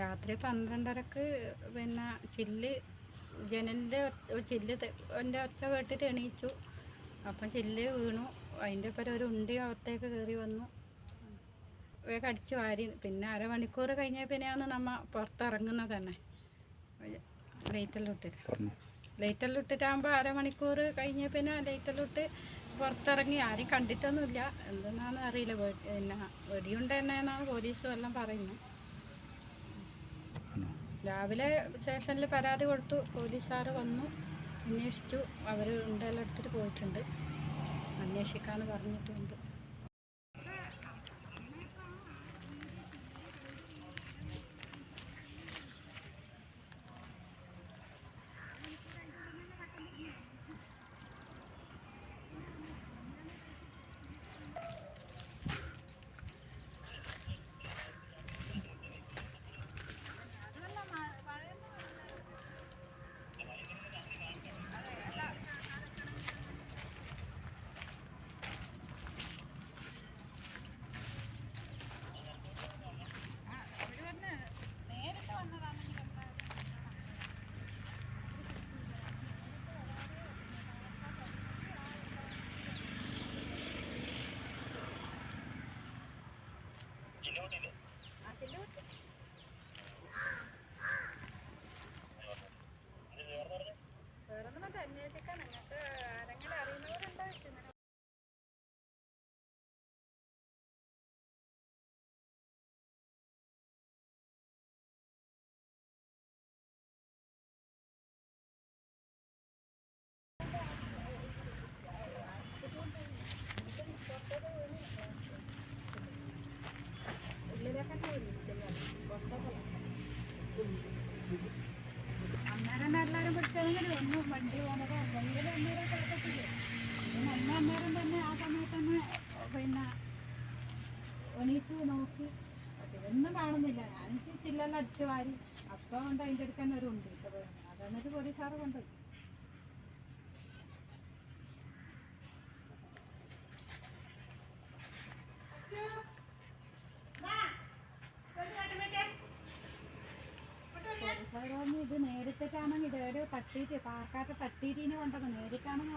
രാത്രി പന്ത്രണ്ടരക്ക് പിന്നെ ചില്ല് ജനലിന്റെ ചില്ല് എന്റെ ഒച്ച കേട്ടിട്ട് എണീച്ചു. അപ്പം ചില്ല് വീണു. അതിന്റെ ഒപ്പം ഒരു ഉണ്ടി അകത്തേക്ക് കയറി വന്നു. വേഗം അടിച്ചു വാരി. പിന്നെ അരമണിക്കൂർ കഴിഞ്ഞ പിന്നെയാണ് നമ്മ പുറത്തിറങ്ങുന്നത് തന്നെ. ലൈറ്റെല്ലാം ഇട്ടിട്ട് ലൈറ്റെല്ലാം ഇട്ടിട്ടാകുമ്പോൾ അരമണിക്കൂർ കഴിഞ്ഞ പിന്നെ ലൈറ്റെല്ലാം ഇട്ട് പുറത്തിറങ്ങി. ആരും കണ്ടിട്ടൊന്നുമില്ല. എന്തെന്നാണെന്ന് അറിയില്ല. പിന്നെ വെടിയുണ്ട് തന്നെയെന്നാണ് പോലീസും എല്ലാം പറയുന്നത്. രാവിലെ സ്റ്റേഷനിൽ പരാതി കൊടുത്തു. പോലീസുകാർ വന്നു. അന്വേഷിച്ചു. അവർ ഉണ്ടെല്ലാം എടുത്തിട്ട് പോയിട്ടുണ്ട്. അന്വേഷിക്കാമെന്ന് പറഞ്ഞിട്ടുണ്ട്. salute. അന്നേരം എല്ലാവരും പിടിച്ചതെങ്കിൽ ഒന്നും വണ്ടി പോകുന്നതോ അല്ലെങ്കിൽ അന്നേരം കുഴപ്പത്തില്ല പിന്നെ അമ്മ അന്നേരം തന്നെ ആ സമയത്ത് തന്നെ പിന്നെ എണീറ്റ് നോക്കി. ഒന്നും കാണുന്നില്ല. ഞാൻ ചില്ലെല്ലാം അടിച്ചു വാരി. അപ്പം കൊണ്ട് അതിന്റെ തന്നെ ഒരു ഉണ്ട്. അതെന്നിട്ട് പോലീസാറ് കൊണ്ടുപോയി. പറഞ്ഞു ഇത് നേരിട്ടിട്ടാണെങ്കിൽ ഇതൊരു തട്ടിയിട്ട് പാർക്കാട്ട് തട്ടിയിട്ടിന് കൊണ്ടുവന്ന് നേരിട്ടാണെന്ന്